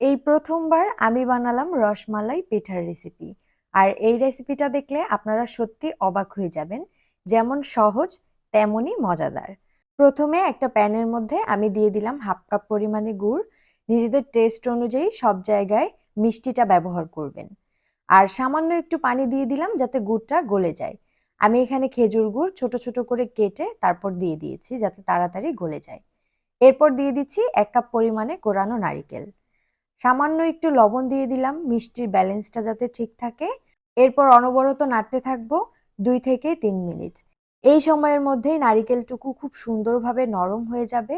এই প্রথমবার আমি বানালাম রসমালাই পিঠার রেসিপি আর এই রেসিপিটা দেখলে আপনারা সত্যি অবাক হয়ে যাবেন, যেমন সহজ, তেমনই মজাদার। প্রথমে একটা প্যানের মধ্যে আমি দিয়ে দিলাম হাফ কাপ পরিমাণে গুড়। নিজেদের টেস্ট অনুযায়ী সব জায়গায় মিষ্টিটা ব্যবহার করবেন। আর সামান্য একটু পানি দিয়ে দিলাম যাতে গুড়টা গলে যায়। আমি এখানে খেজুর গুড় ছোট ছোট করে কেটে তারপর দিয়ে দিয়েছি যাতে তাড়াতাড়ি গলে যায়। এরপর দিয়ে দিচ্ছি এক কাপ পরিমাণে কোরানো নারিকেল। সামান্য একটু লবণ দিয়ে দিলাম, মিষ্টির ব্যালেন্সটা যাতে ঠিক থাকে। এরপর অনবরত নাড়তে থাকব দুই থেকে তিন মিনিট। এই সময়ের মধ্যেই নারিকেলটুকু খুব সুন্দরভাবে নরম হয়ে যাবে।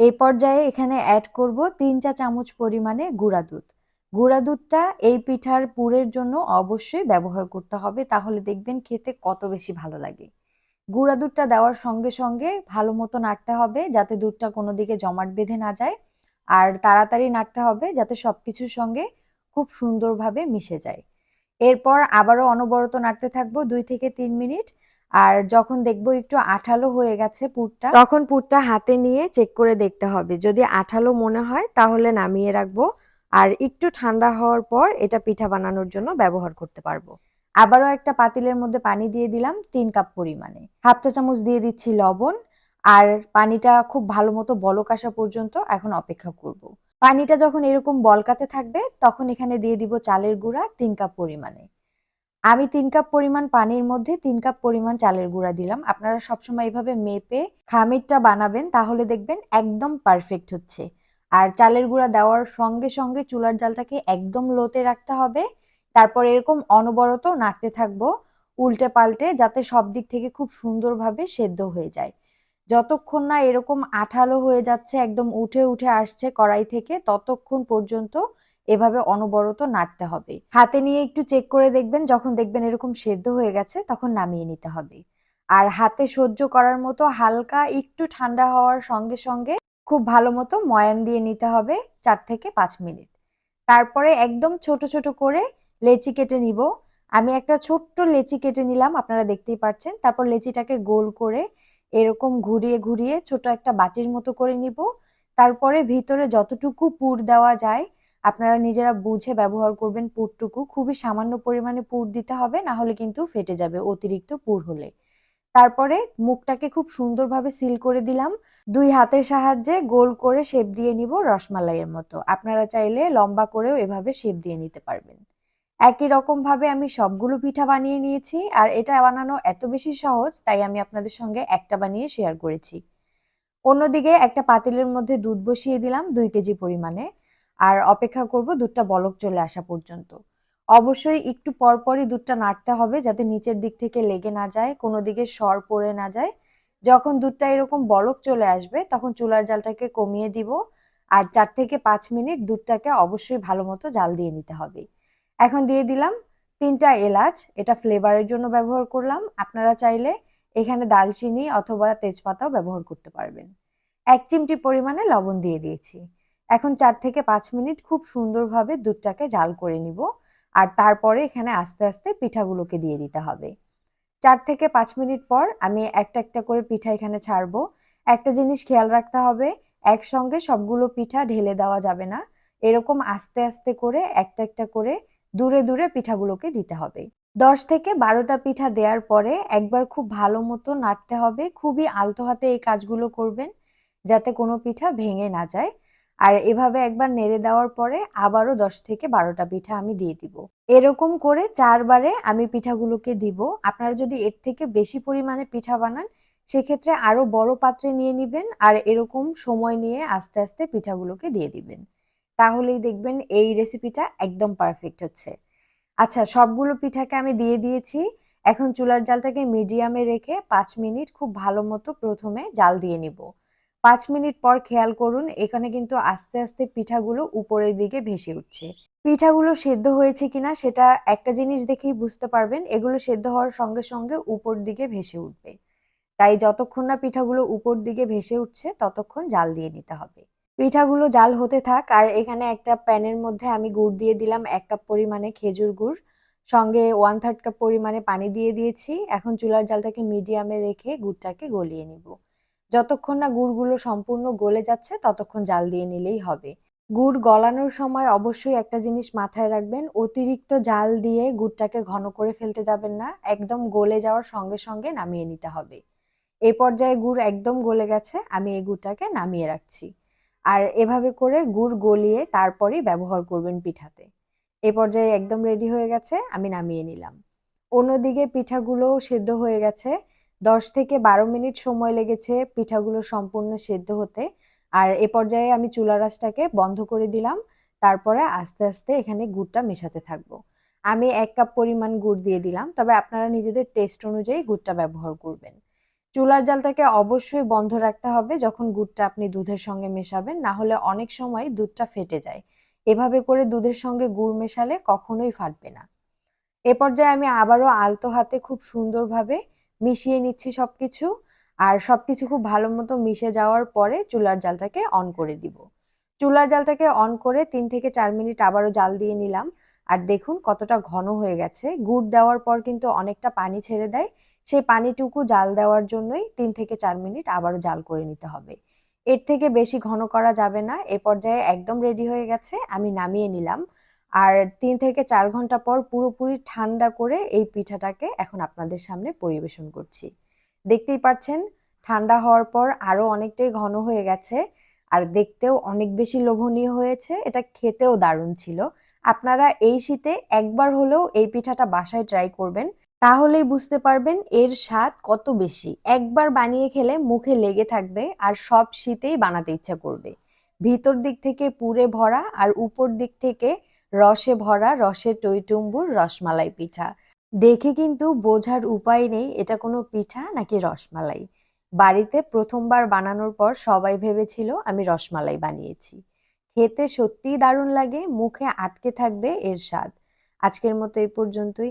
এই পর্যায়ে এখানে অ্যাড করব তিন চা চামচ পরিমাণে গুঁড়া দুধ। গুঁড়া দুধটা এই পিঠার পুরের জন্য অবশ্যই ব্যবহার করতে হবে, তাহলে দেখবেন খেতে কত বেশি ভালো লাগে। গুঁড়া দুধটা দেওয়ার সঙ্গে সঙ্গে ভালো মতো নাড়তে হবে, যাতে দুধটা কোনো দিকে জমাট বেঁধে না যায়। আর তাড়াতাড়ি নাড়তে হবে যাতে সব কিছুর সঙ্গে খুব সুন্দরভাবে মিশে যায়। এরপর আবারও অনবরত নাড়তে থাকব দুই থেকে তিন মিনিট। আর যখন দেখব একটু আঠালো হয়ে গেছে পুরটা, তখন পুরটা হাতে নিয়ে চেক করে দেখতে হবে। যদি আঠালো মনে হয়, তাহলে নামিয়ে রাখব। আর একটু ঠান্ডা হওয়ার পর এটা পিঠা বানানোর জন্য ব্যবহার করতে পারব। আবারও একটা পাতিলের মধ্যে পানি দিয়ে দিলাম তিন কাপ পরিমাণে। হাফ চা চামচ দিয়ে দিচ্ছি লবণ। আর পানিটা খুব ভালো মতো বলক আসা পর্যন্ত এখন অপেক্ষা করব। পানিটা যখন এরকম বলকাতে থাকবে, তখন এখানে দিয়ে দিব চালের গুঁড়া তিন কাপ পরিমাণে। আমি তিন কাপ পরিমাণ পানির মধ্যে তিন কাপ পরিমাণ চালের গুঁড়া দিলাম। আপনারা সবসময় এইভাবে মেপে খামিরটা বানাবেন, তাহলে দেখবেন একদম পারফেক্ট হচ্ছে। আর চালের গুঁড়া দেওয়ার সঙ্গে সঙ্গে চুলার জালটাকে একদম লোতে রাখতে হবে। তারপর এরকম অনবরত নাড়তে থাকব, উল্টে পাল্টে, যাতে সব দিক থেকে খুব সুন্দরভাবে সেদ্ধ হয়ে যায়। যতক্ষণ না এরকম আঠালো হয়ে যাচ্ছে, একদম উঠে উঠে আসছে কড়াই থেকে, ততক্ষণ পর্যন্ত এভাবে অনবরত নাড়তে হবে। হাতে নিয়ে একটু চেক করে দেখবেন, যখন দেখবেন এরকম সেদ্ধ হয়ে গেছে, তখন নামিয়ে নিতে হবে। আর হাতে সহ্য করার মতো হালকা একটু ঠান্ডা হওয়ার সঙ্গে সঙ্গে খুব ভালো মতো ময়ান দিয়ে নিতে হবে চার থেকে পাঁচ মিনিট। তারপরে একদম ছোট ছোট করে লেচি কেটে নিব। আমি একটা ছোট্ট লেচি কেটে নিলাম, আপনারা দেখতেই পাচ্ছেন তারপর লেচিটাকে গোল করে এরকম ঘুরিয়ে ঘুরিয়ে ছোট একটা বাটির মতো করে নিব। তারপরে ভিতরে যতটুকু পুর দেওয়া যায়, আপনারা নিজেরা বুঝে ব্যবহার করবেন পুরটুকু। খুবই সামান্য পরিমাণে পুর দিতে হবে, না হলে কিন্তু ফেটে যাবে অতিরিক্ত পুর হলে। তারপরে মুখটাকে খুব সুন্দরভাবে সিল করে দিলাম। দুই হাতের সাহায্যে গোল করে শেপ দিয়ে নিব রসমালাইয়ের মতো। আপনারা চাইলে লম্বা করেও এভাবে শেপ দিয়ে নিতে পারবেন। একই রকম ভাবে আমি সবগুলো পিঠা বানিয়ে নিয়েছি আর এটা বানানো এত বেশি সহজ, তাই আমি আপনাদের সঙ্গে একটা বানিয়ে শেয়ার করেছি। অন্যদিকে একটা পাতিলের মধ্যে দুধ বসিয়ে দিলাম দুই কেজি পরিমাণে আর অপেক্ষা করব দুধটা বলক চলে আসা পর্যন্ত। অবশ্যই একটু পরপরই দুধটা নাড়তে হবে যাতে নিচের দিক থেকে লেগে না যায়, কোনো দিকে সর পড়ে না যায়। যখন দুধটা এরকম বলক চলে আসবে তখন চুলার জালটাকে কমিয়ে দিব আর চার থেকে পাঁচ মিনিট দুধটাকে অবশ্যই ভালো মতো জাল দিয়ে নিতে হবে। এখন দিয়ে দিলাম তিনটা এলাচ, এটা ফ্লেভারের জন্য ব্যবহার করলাম। আপনারা চাইলে এখানে দালচিনি অথবা তেজপাতাও ব্যবহার করতে পারবেন। এক চিমটি পরিমাণে লবণ দিয়ে দিয়েছি। এখন চার থেকে পাঁচ মিনিট খুব সুন্দরভাবে দুধটাকে জাল করে নিব আর তারপরে এখানে আস্তে আস্তে পিঠাগুলোকে দিয়ে দিতে হবে। চার থেকে পাঁচ মিনিট পর আমি একটা একটা করে পিঠা এখানে ছাড়বো। একটা জিনিস খেয়াল রাখতে হবে, একসঙ্গে সবগুলো পিঠা ঢেলে দেওয়া যাবে না। এরকম আস্তে আস্তে করে একটা একটা করে দূরে দূরে পিঠাগুলোকে দিতে হবে। দশ থেকে বারোটা পিঠা দেওয়ার পরে একবার খুব ভালো মতো নাড়তে হবে। খুবই আলতো হাতে এই কাজগুলো করবেন যাতে কোনো পিঠা ভেঙে না যায়। আর এভাবে একবার নেড়ে দেওয়ার পরে আবারও দশ থেকে বারোটা পিঠা আমি দিয়ে দিব। এরকম করে চারবারে আমি পিঠাগুলোকে দিব। আপনারা যদি এর থেকে বেশি পরিমাণে পিঠা বানান, সেক্ষেত্রে আরও বড় পাত্রে নিয়ে নিবেন আর এরকম সময় নিয়ে আস্তে আস্তে পিঠাগুলোকে দিয়ে দিবেন। তাহলেই দেখবেন এই রেসিপিটা একদম পারফেক্ট হচ্ছে। আচ্ছা সবগুলো পিঠাকে আমি দিয়ে দিয়েছি। এখন চুলার জালটাকে মিডিয়ামে রেখে পাঁচ মিনিট খুব ভালো মতো প্রথমে জাল দিয়ে নিব। পাঁচ মিনিট পর খেয়াল করুন, এখানে কিন্তু আস্তে আস্তে পিঠাগুলো উপরের দিকে ভেসে উঠছে। পিঠাগুলো সেদ্ধ হয়েছে কিনা সেটা একটা জিনিস দেখেই বুঝতে পারবেন, এগুলো সেদ্ধ হওয়ার সঙ্গে সঙ্গে উপর দিকে ভেসে উঠবে। তাই যতক্ষণ না পিঠাগুলো উপর দিকে ভেসে উঠছে, ততক্ষণ জাল দিয়ে নিতে হবে। পিঠাগুলো জাল হতে থাক, আর এখানে একটা প্যানের মধ্যে আমি গুড় দিয়ে দিলাম এক কাপ পরিমাণে খেজুর গুড়। সঙ্গে ওয়ান থার্ড কাপ পরিমাণে পানি দিয়ে দিয়েছি। এখন চুলার জালটাকে মিডিয়ামে রেখে গুড়টাকে গলিয়ে নিব। যতক্ষণ না গুড়গুলো সম্পূর্ণ গলে যাচ্ছে, ততক্ষণ জাল দিয়ে নিলেই হবে। গুড় গলানোর সময় অবশ্যই একটা জিনিস মাথায় রাখবেন, অতিরিক্ত জাল দিয়ে গুড়টাকে ঘন করে ফেলতে যাবেন না, একদম গলে যাওয়ার সঙ্গে সঙ্গে নামিয়ে নিতে হবে। এ পর্যায়ে গুড় একদম গলে গেছে, আমি এই গুড়টাকে নামিয়ে রাখছি। আর এভাবে করে গুড় গলিয়ে তারপরেই ব্যবহার করবেন পিঠাতে। এ পর্যায়ে একদম রেডি হয়ে গেছে, আমি নামিয়ে নিলাম। অন্যদিকে পিঠাগুলোও সেদ্ধ হয়ে গেছে। দশ থেকে বারো মিনিট সময় লেগেছে পিঠাগুলো সম্পূর্ণ সেদ্ধ হতে। আর এ পর্যায়ে আমি চুলা রাসটাকে বন্ধ করে দিলাম। তারপরে আস্তে আস্তে এখানে গুড়টা মেশাতে থাকব। আমি এক কাপ পরিমাণ গুড় দিয়ে দিলাম, তবে আপনারা নিজেদের টেস্ট অনুযায়ী গুড়টা ব্যবহার করবেন। চুলার জালটাকে অবশ্যই বন্ধ রাখতে হবে যখন গুড়টা আপনি দুধের সঙ্গে মেশাবেন, না হলে অনেক সময় দুধটা ফেটে যায়। এভাবে করে দুধের সঙ্গে গুড় মেশালে কখনোই ফাটবে না। এ পর্যায়ে আমি আবারও আলতো হাতে খুব সুন্দরভাবে মিশিয়ে নিচ্ছি সব কিছু আর সবকিছু খুব ভালো মতো মিশে যাওয়ার পরে চুলার জালটাকে অন করে দিব। চুলার জালটাকে অন করে তিন থেকে চার মিনিট আবারও জাল দিয়ে নিলাম। আর দেখুন কতটা ঘন হয়ে গেছে। গুড় দেওয়ার পর কিন্তু অনেকটা পানি ছেড়ে দেয়। সেই পানিটুকু জাল দেওয়ার জন্যই তিন থেকে চার মিনিট আবারও জাল করে নিতে হবে। এর থেকে বেশি ঘন করা যাবে না, এ পর্যায়ে একদম রেডি হয়ে গেছে, আমি নামিয়ে নিলাম। আর তিন থেকে চার ঘণ্টা পর পুরোপুরি ঠান্ডা করে এই পিঠাটাকে এখন আপনাদের সামনে পরিবেশন করছি। দেখতেই পাচ্ছেন, ঠান্ডা হওয়ার পর আরও অনেকটাই ঘন হয়ে গেছে, আর দেখতেও অনেক বেশি লোভনীয় হয়েছে, এটা খেতেও দারুণ ছিল। আপনারা এই শীতে একবার হলেও এই পিঠাটা বাসায় ট্রাই করবেন তাহলেই বুঝতে পারবেন এর স্বাদ কত বেশি। একবার বানিয়ে খেলে মুখে লেগে থাকবে আর সব শীতেই বানাতে ইচ্ছা করবে। ভিতর দিক থেকে পুরে ভরা আর উপর দিক থেকে রসে ভরা রসে টইটুম্বুর রসমালাই পিঠা। দেখে কিন্তু বোঝার উপায় নেই এটা কোনো পিঠা নাকি রসমালাই। বাড়িতে প্রথমবার বানানোর পর সবাই ভেবেছিল আমি রসমালাই বানিয়েছি। খেতে সত্যিই দারুণ লাগে, মুখে আটকে থাকবে এর স্বাদ। আজকের মতো এই পর্যন্তই।